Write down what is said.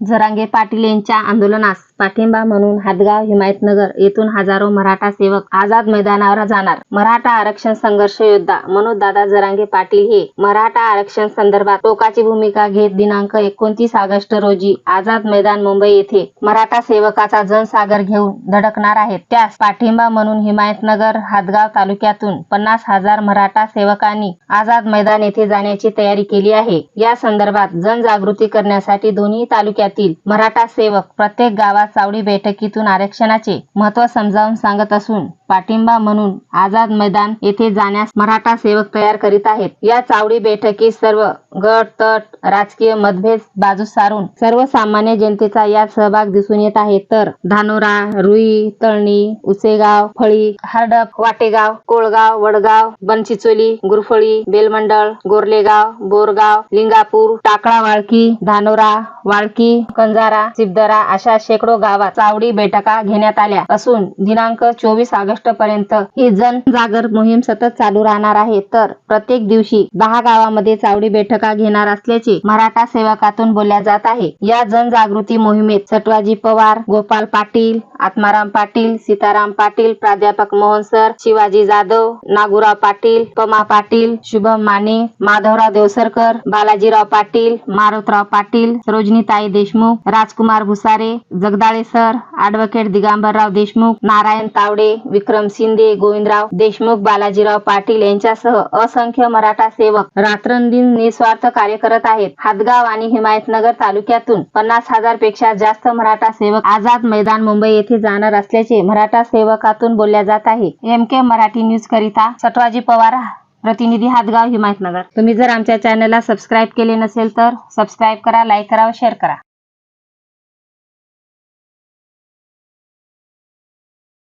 जरांगे पाटील यांच्या आंदोलनास पाठिंबा म्हणून हादगाव हिमायतनगर येथून हजारो मराठा सेवक आझाद मैदानावर जाणार. मराठा आरक्षण संघर्ष योद्धा मनोजदादा जरांगे पाटील हे मराठा आरक्षण संदर्भात टोकाची भूमिका घेत दिनांक एकोणतीस ऑगस्ट रोजी आझाद मैदान मुंबई येथे मराठा सेवकाचा जनसागर घेऊन धडकणार आहेत. त्यास पाठिंबा म्हणून हिमायतनगर हादगाव तालुक्यातून पन्नास हजार मराठा सेवकांनी आझाद मैदान येथे जाण्याची तयारी केली आहे. या संदर्भात जनजागृती करण्यासाठी दोन्ही तालुक्यातील मराठा सेवक प्रत्येक गावात सावडी बैठकीतून आरक्षणाचे महत्त्व समजावून सांगत असून पाठिंबा म्हणून आझाद मैदान येथे जाण्यास मराठा सेवक तयार करीत आहेत. या चावडी बैठकीत सर्व गट तट राजकीय मतभेद बाजूस सारून सर्वसामान्य जनतेचा यात सहभाग दिसून येत आहे. तर धानोरा रुई तळणी उसेगाव फळी हरडप वाटेगाव कोळगाव वडगाव बनचिचोली गुरफळी बेलमंडळ गोरलेगाव बोरगाव लिंगापूर टाकळा वाळकी धानोरा वाळकी कंजारा सिबदरा अशा शेकडो गावात चावडी बैठका घेण्यात आल्या असून दिनांक चोवीस ऑगस्ट पर्यंत ही जनजागर मोहीम सतत चालू राहणार आहे. तर प्रत्येक दिवशी दहा गावामध्ये चावडी बैठका घेणार असल्याचे मराठा सेवकातून बोलल्या जात आहे. या जनजागृती मोहिमेत सटवाजी पवार गोपाल पाटील आत्माराम पाटील सीताराम पाटील प्राध्यापक Mohan sir Shivaji Jadhav Nagurao Patil Pama Patil Shubham Mane Madhavrao Deosarkar Balajirao Patil Marutrao Patil Sarojinitai Deshmukh Rajkumar Bhusare Jagdale sir advocate Digambarrao Deshmukh Narayan Tawde Vikram Shinde Govindrao Deshmukh Balajirao Patil यांच्यासह असंख्य मराठा सेवक रात्रंदिन निस्वार्थ कार्य करत आहेत. हातगाव आणि हिमायतनगर तालुक्यातून पन्नास हजारपेक्षा जास्त मराठा सेवक आझाद मैदान मुंबई येथे जाणार असल्याचे मराठा सेवकातून बोलल्या जात आहे. एम के मराठी न्यूज करिता सटवाजी पवार प्रतिनिधी हातगाव हिमायतनगर. तुम्ही जर आमच्या चॅनलला सबस्क्राईब केले नसेल तर सबस्क्राईब करा लाईक करा व शेअर करा.